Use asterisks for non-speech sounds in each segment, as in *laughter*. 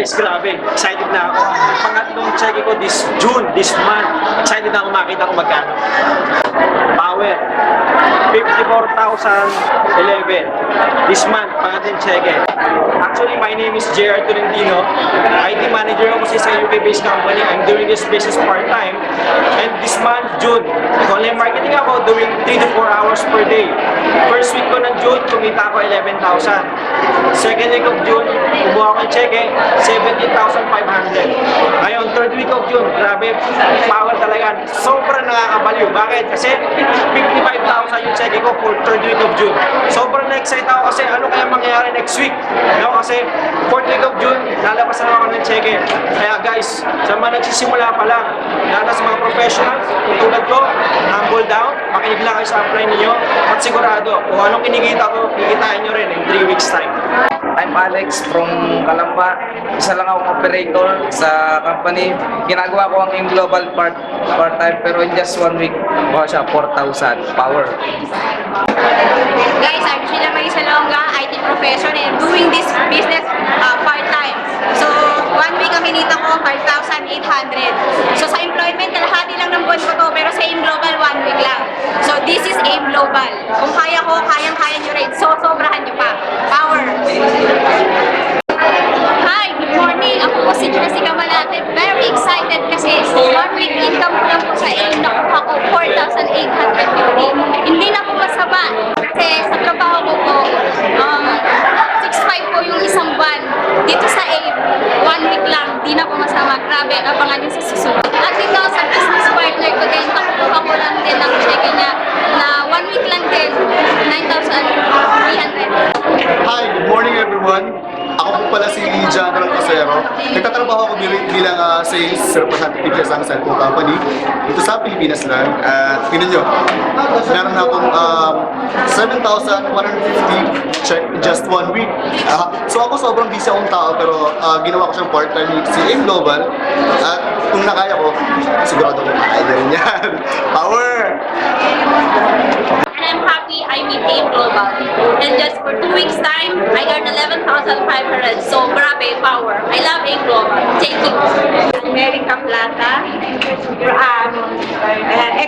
Guys, grabe. Excited na ako. Pangatlong check ko this June, this month. Excited na ako makita kung magkano. Power. 54,011. This month, pangatlong check Actually, my name is JR Tolentino. IT manager ako sa UK-based company. I'm doing this business part-time. And this month, June, online marketing ako doing 3 to 4 hours per day. First week ko ng June, kumita ako 11,000. Second week of June, kumuha ko ng cheque, 17,500. Ngayon, third week of June, grabe, power talaga. Sobrang nakakabaliw. Bakit? Kasi 55,000 yung cheque ko for third week of June. Sobrang na-excite ako kasi ano kaya mangyayari next week. No? Kasi fourth week of June, lalabas na ako ng cheque. Kaya guys, sa mga nagsisimula pa lang, sa mga professionals, tulad ko, makinig lang kayo sa upline ninyo, at sigurado, kung anong kinikita ko, kikitain nyo rin in 3 weeks time. I'm Alex from Kalamba. Isa lang akong operator sa company. Ginagawa ko ang in global part part-time pero in just one week, kuha siya 4,000 power. Guys, I'm Sheila May Salonga, IT profession and doing this business uh, part-time. So, one week ang kinita ko, 5,800. So, sa employment, kalahati lang ng buwan ko to, pero sa AIM Global, one week lang. AIM Global. Kung kaya ko, kayang-kaya nyo rin. So, sobrahan nyo pa. Power! Hi, good morning. Ako po si Jessica Malate. Very excited kasi one week income ko lang po sa AIM nakuha ko 4,850. Hindi na po masama kasi sa trabaho ko po, um, 6,500 po yung isang buwan. Dito sa AIM, one week lang, di na po masama. Grabe, abangan nyo sa susunod. At dito sa business partner ko din, nakukuha ko lang din ng check niya na one week lang din, 9,300. Hi, good morning everyone. Ako pala si John Casero. Nagtatrabaho ako bil- bilang uh, sales representative sa isang cellphone company dito sa Pilipinas lang. At tingnan nyo, meron na akong um, 7,150 check in just one week. Ah, so ako sobrang busy akong tao pero ah, ginawa ko siyang part-time si AIM Global. At kung nakaya ko, sigurado ko kaya na rin yan. *laughs* and I'm happy I meet AIM Global. And just for two weeks time, I earned 11,500. So, grabe, power. I love AIM Global. Thank you. America Plata, um,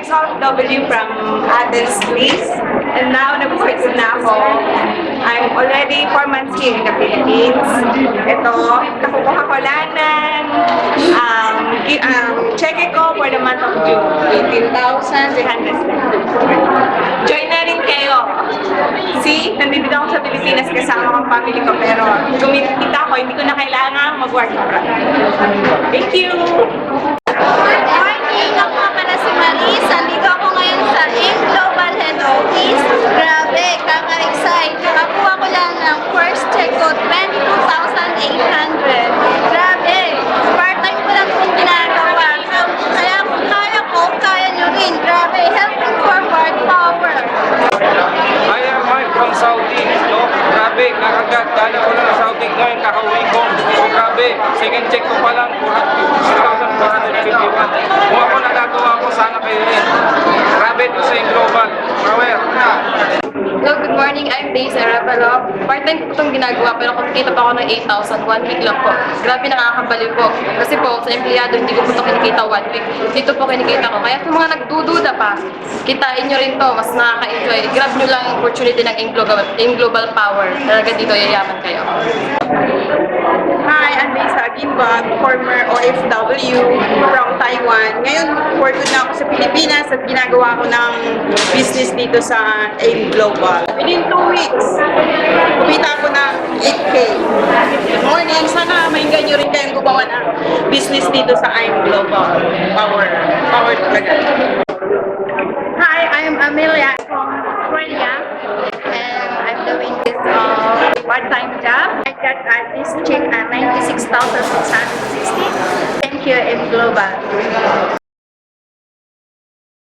XRW from Athens, Greece. And now, nag-work na ako. I'm already four months here in the Philippines. Ito, nakukuha ko lang ng um, um, check ko for the month of June. 18,300. Join na rin kayo. See, nandito ako sa Pilipinas kasama ang family ko pero kumikita ko, hindi ko na kailangan mag-work. Thank you! Good morning! Ako nga pala si Maris. Andito ako ngayon sa AIM Global Head Office. Grabe, kaka-excite. Nakakuha ko lang ng first check ko, 22,800. Grabe! Part-time ko lang itong ginagawa. Kaya kung kaya ko, kaya nyo rin. Grabe, helping forward, power. I am Mike from Saudi. No? Grabe, kakagat. Dali ko lang sa Saudi ngayon, kakauwi ko. So, grabe, second check ko pa lang, 6,451. Kung ako nagagawa ko, sana kayo rin. Grabe, ito sa yung global. Power. Hello, good Daisy Arabalo. Part-time po itong ginagawa pero kumikita pa ako ng 8,000 one week lang po. Grabe nakakabali po. Kasi po, sa empleyado, hindi ko po ito kinikita one week. Dito po kinikita ko. Kaya sa mga nagdududa pa, kitain nyo rin to. Mas nakaka-enjoy. Grab nyo lang ang opportunity ng Global, Global Power. Talaga dito, yayaman kayo. Hi, I'm Lisa Gimbag, former OFW from Taiwan. Ngayon, good na ako sa Pilipinas at ginagawa ko ng business dito sa AIM Global. Weeks, kumita ko ng 8K. Good morning, sana mainggan nyo rin kayong gumawa ng business dito sa AIM Global. Power. Power talaga. Hi, I'm Amelia from Australia. And I'm doing this uh, part-time job. I got uh, this check at 96,660. Thank you, M Global.